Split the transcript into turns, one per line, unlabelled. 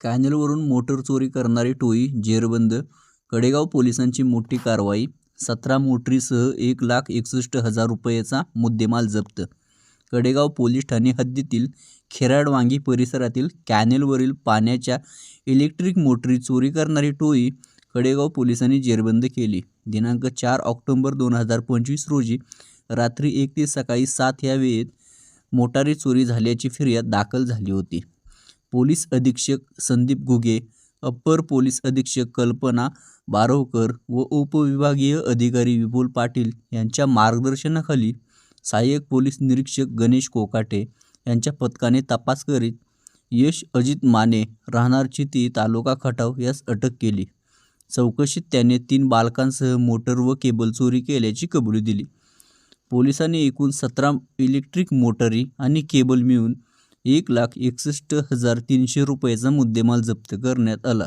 कॅनलवरून motor चोरी करणारी टोळी जेरबंद कडेगाव पोलिसांची मोठी कारवाई सतरा मोटरीसह एक लाख एकसष्ट हजार रुपयेचा मुद्देमाल जप्त. कडेगाव पोलीस ठाणे हद्दीतील खेराडवांगी परिसरातील कॅनेलवरील पाण्याच्या इलेक्ट्रिक मोटरी चोरी करणारी टोळी कडेगाव पोलिसांनी जेरबंद केली. दिनांक चार ऑक्टोबर दोन हजार पंचवीस रोजी रात्री एक ते सकाळी सात या वेळेत मोटारी चोरी झाल्याची फिर्याद दाखल झाली होती. पोलीस अधीक्षक संदीप घुगे अप्पर पोलीस अधीक्षक कल्पना बारवकर व उपविभागीय अधिकारी विपुल पाटील यांच्या मार्गदर्शनाखाली सहाय्यक पोलीस निरीक्षक गणेश कोकाटे यांच्या पथकाने तपास करीत यश अजित माने राहणार चिती तालुका खटाव यास अटक केली. चौकशीत त्याने तीन बालकांसह मोटर व केबल चोरी केल्याची कबुली दिली. पोलिसांनी एकूण सतरा इलेक्ट्रिक मोटरी आणि केबल मिळून एक लाख एकसष्ट हजार तीनशे रुपयाचा मुद्देमाल जप्त करण्यात आला.